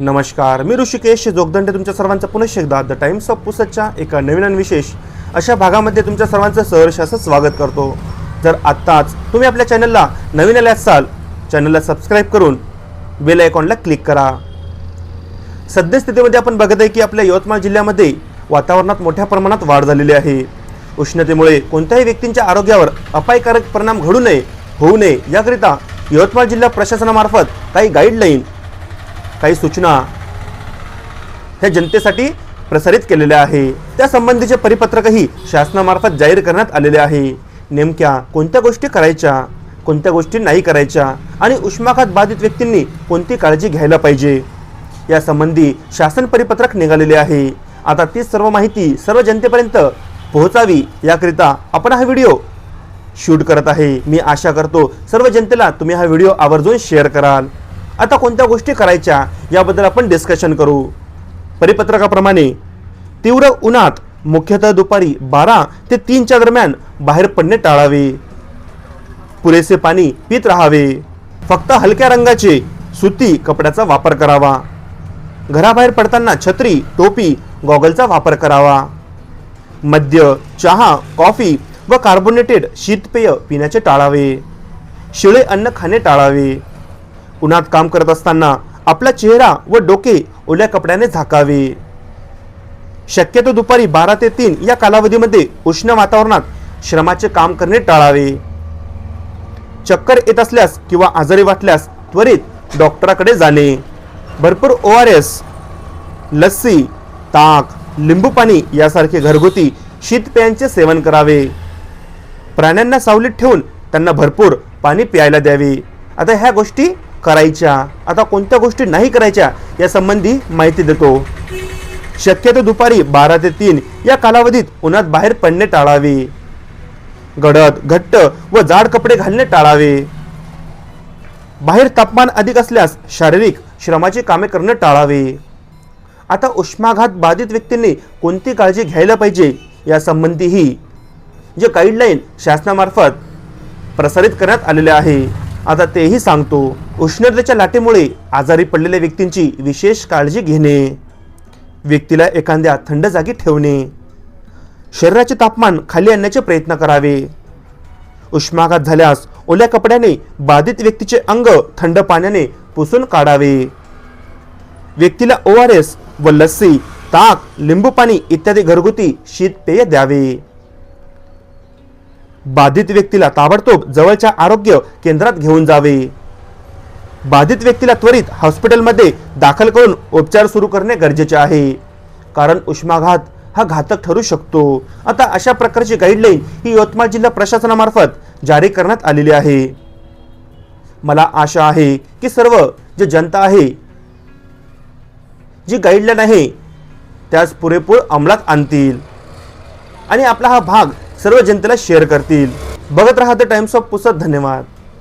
नमस्कार मी ऋषिकेश जोगदंडे तुमच्या सर्वांचं पुनश्च एकदा द टाइम्स ऑफ पुसतच्या एका नवीन आणि विशेष अशा भागामध्ये तुमच्या सर्वांचं सहर्ष असं स्वागत करतो. जर आत्ताच तुम्ही आपल्या चॅनलला नवीन आले असाल चॅनलला सबस्क्राईब करून बेल आयकॉनला क्लिक करा. सद्यस्थितीमध्ये आपण बघत आहे की आपल्या यवतमाळ जिल्ह्यामध्ये वातावरणात मोठ्या प्रमाणात वाढ झालेली आहे. उष्णतेमुळे कोणत्याही व्यक्तींच्या आरोग्यावर अपायकारक परिणाम घडू नये होऊ नये याकरिता यवतमाळ जिल्हा प्रशासनामार्फत काही गाईडलाईन काही सूचना ह्या जनतेसाठी प्रसारित केलेल्या आहे. त्यासंबंधीचे परिपत्रकही शासनामार्फत जाहीर करण्यात आलेले आहे. नेमक्या कोणत्या गोष्टी करायच्या कोणत्या गोष्टी नाही करायच्या आणि उष्माघात बाधित व्यक्तींनी कोणती काळजी घ्यायला पाहिजे? यासंबंधी शासन परिपत्रक निघालेले आहे. आता ती सर्व माहिती सर्व जनतेपर्यंत पोहोचावी याकरिता आपण हा व्हिडिओ शूट करत आहे. मी आशा करतो सर्व जनतेला तुम्ही हा व्हिडिओ आवर्जून शेअर कराल. आता कोणत्या गोष्टी करायच्या याबद्दल आपण डिस्कशन करू. परिपत्रकाप्रमाणे तीव्र उन्हात मुख्यतः दुपारी बारा ते तीनच्या दरम्यान बाहेर पडणे टाळावे. पुरेसे पाणी पित राहावे. फक्त हलक्या रंगाचे सुती कपड्याचा वापर करावा. घराबाहेर पडताना छत्री टोपी गॉगलचा वापर करावा. मद्य चहा कॉफी व कार्बोनेटेड शीतपेय पिण्याचे टाळावे. शिळे अन्न खाणे टाळावे. उन्हात काम करत असताना आपला चेहरा व डोके ओल्या कपड्याने झाकावे. शक्यतो दुपारी बारा ते तीन या कालावधीमध्ये उष्ण वातावरणात श्रमाचे काम करणे टाळावे. चक्कर येत असल्यास किंवा आजारी वाटल्यास त्वरित डॉक्टराकडे जाणे. भरपूर ओ आर एस लस्सी ताक लिंबू पाणी यासारखे घरगुती शीतपेयांचे सेवन करावे. प्राण्यांना सावलीत ठेवून त्यांना भरपूर पाणी प्यायला द्यावे. आता ह्या गोष्टी करायच्या आता कोणत्या गोष्टी नाही करायच्या या संबंधी माहिती देतो. शक्यतो दुपारी बारा ते तीन या कालावधीत उन्हात बाहेर पडणे टाळावे. गडद घट्ट व जाड कपडे घालणे टाळावे. बाहेर तापमान अधिक असल्यास शारीरिक श्रमाची कामे करणे टाळावे. आता उष्माघात बाधित व्यक्तींनी कोणती काळजी घ्यायला पाहिजे यासंबंधीही जे गाईडलाईन शासनामार्फत प्रसारित करण्यात आलेले आहे. आता तेही सांगतो उष्णतेच्या लाटेमुळे आजारी पडलेल्या व्यक्तींची विशेष काळजी घेणे व्यक्तीला एखाद्या थंड जागी ठेवणे शरीराचे तापमान खाली आणण्याचे प्रयत्न करावे. उष्माघात झाल्यास ओल्या कपड्याने बाधित व्यक्तीचे अंग थंड पाण्याने पुसून काढावे. व्यक्तीला ओ आर एस व लस्सी ताक लिंबू पाणी इत्यादी घरगुती शीतपेय द्यावे. बाधित व्यक्तीला ताबडतोब जवळच्या आरोग्य केंद्रात घेऊन जावे. बाधित व्यक्तीला त्वरित हॉस्पिटलमध्ये दाखल करून उपचार सुरू करणे गरजेचे आहे. कारण उष्माघात हा घातक ठरू शकतो. आता अशा प्रकारची गाईडलाईन ही यवतमाळ जिल्हा प्रशासनामार्फत जारी करण्यात आलेली आहे. मला आशा आहे की सर्व जे जनता आहे जी गाईडलाईन आहे त्यास पुरेपूर अंमलात आणतील. आणि आपला हा भाग सर्व जनतेला शेअर करतील. बघत राहा द टाइम्स ऑफ पुसत धन्यवाद.